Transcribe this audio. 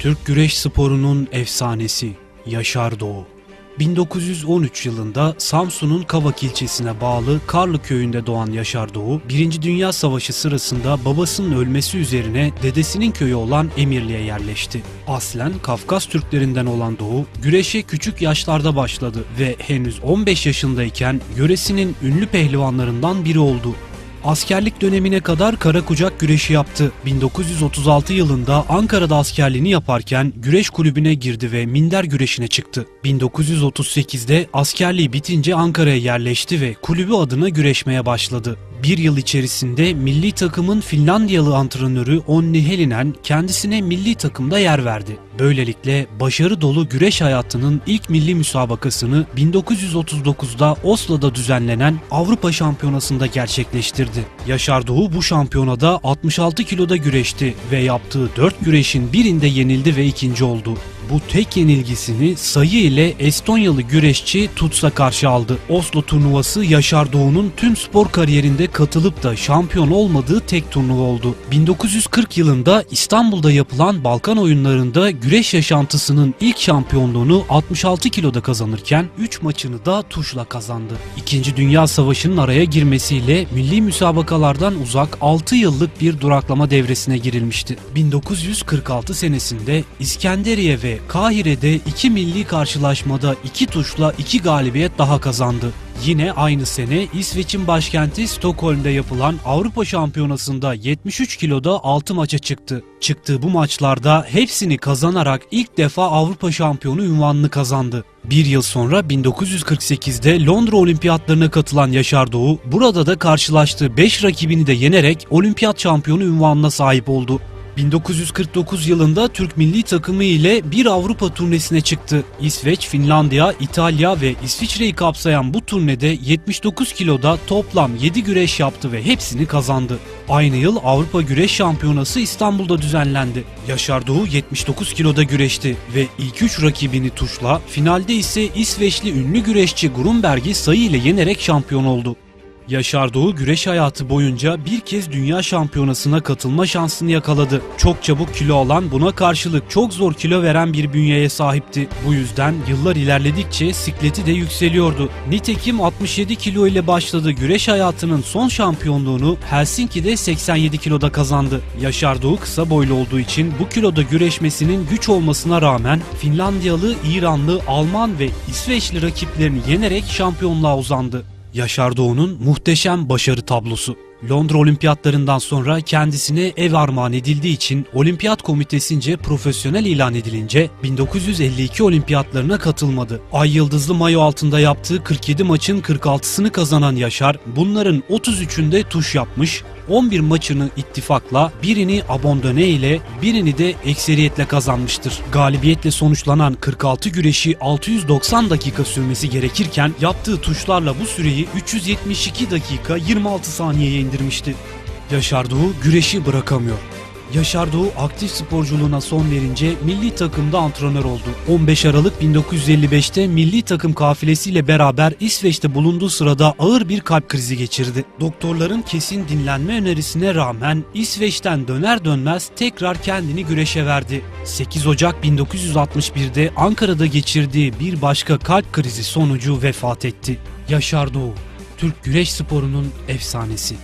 Türk güreş sporunun efsanesi Yaşar Doğu. 1913 yılında Samsun'un Kavak ilçesine bağlı Karlı köyünde doğan Yaşar Doğu, 1. Dünya Savaşı sırasında babasının ölmesi üzerine dedesinin köyü olan Emirli'ye yerleşti. Aslen Kafkas Türklerinden olan Doğu, güreşe küçük yaşlarda başladı ve henüz 15 yaşındayken yöresinin ünlü pehlivanlarından biri oldu. Askerlik dönemine kadar kara kucak güreşi yaptı. 1936 yılında Ankara'da askerliğini yaparken güreş kulübüne girdi ve minder güreşine çıktı. 1938'de askerliği bitince Ankara'ya yerleşti ve kulübü adına güreşmeye başladı. Bir yıl içerisinde milli takımın Finlandiyalı antrenörü Onni Helinen kendisine milli takımda yer verdi. Böylelikle başarı dolu güreş hayatının ilk milli müsabakasını 1939'da Oslo'da düzenlenen Avrupa Şampiyonası'nda gerçekleştirdi. Yaşar Doğu bu şampiyonada 66 kiloda güreşti ve yaptığı 4 güreşin birinde yenildi ve ikinci oldu. Bu tek yenilgisini sayı ile Estonyalı güreşçi Tuts'a karşı aldı. Oslo turnuvası Yaşar Doğu'nun tüm spor kariyerinde katılıp da şampiyon olmadığı tek turnuva oldu. 1940 yılında İstanbul'da yapılan Balkan oyunlarında güreş yaşantısının ilk şampiyonluğunu 66 kiloda kazanırken 3 maçını da tuşla kazandı. İkinci Dünya Savaşı'nın araya girmesiyle milli müsabakalardan uzak 6 yıllık bir duraklama devresine girilmişti. 1946 senesinde İskenderiye ve Kahire'de iki milli karşılaşmada iki tuşla iki galibiyet daha kazandı. Yine aynı sene İsveç'in başkenti Stockholm'da yapılan Avrupa Şampiyonası'nda 73 kiloda 6 maça çıktı. Çıktığı bu maçlarda hepsini kazanarak ilk defa Avrupa şampiyonu unvanını kazandı. Bir yıl sonra 1948'de Londra Olimpiyatlarına katılan Yaşar Doğu, burada da karşılaştığı 5 rakibini de yenerek olimpiyat şampiyonu unvanına sahip oldu. 1949 yılında Türk milli takımı ile bir Avrupa turnesine çıktı. İsveç, Finlandiya, İtalya ve İsviçre'yi kapsayan bu turnede 79 kiloda toplam 7 güreş yaptı ve hepsini kazandı. Aynı yıl Avrupa Güreş Şampiyonası İstanbul'da düzenlendi. Yaşar Doğu 79 kiloda güreşti ve ilk 3 rakibini tuşla, finalde ise İsveçli ünlü güreşçi Grunberg'i sayı ile yenerek şampiyon oldu. Yaşar Doğu güreş hayatı boyunca bir kez dünya şampiyonasına katılma şansını yakaladı. Çok çabuk kilo alan buna karşılık çok zor kilo veren bir bünyeye sahipti. Bu yüzden yıllar ilerledikçe sikleti de yükseliyordu. Nitekim 67 kilo ile başladığı güreş hayatının son şampiyonluğunu Helsinki'de 87 kiloda kazandı. Yaşar Doğu kısa boylu olduğu için bu kiloda güreşmesinin güç olmasına rağmen Finlandiyalı, İranlı, Alman ve İsveçli rakiplerini yenerek şampiyonluğa uzandı. Yaşar Doğu'nun muhteşem başarı tablosu. Londra olimpiyatlarından sonra kendisine ev armağan edildiği için olimpiyat komitesince profesyonel ilan edilince 1952 olimpiyatlarına katılmadı. Ay yıldızlı mayo altında yaptığı 47 maçın 46'sını kazanan Yaşar bunların 33'ünde tuş yapmış, 11 maçını ittifakla, birini abondone ile, birini de ekseriyetle kazanmıştır. Galibiyetle sonuçlanan 46 güreşi 690 dakika sürmesi gerekirken yaptığı tuşlarla bu süreyi 372 dakika 26 saniyeye indirmişti. Yaşar Doğu güreşi bırakamıyor. Yaşar Doğu aktif sporculuğuna son verince milli takımda antrenör oldu. 15 Aralık 1955'te milli takım kafilesiyle beraber İsveç'te bulunduğu sırada ağır bir kalp krizi geçirdi. Doktorların kesin dinlenme önerisine rağmen İsveç'ten döner dönmez tekrar kendini güreşe verdi. 8 Ocak 1961'de Ankara'da geçirdiği bir başka kalp krizi sonucu vefat etti. Yaşar Doğu, Türk güreş sporunun efsanesi.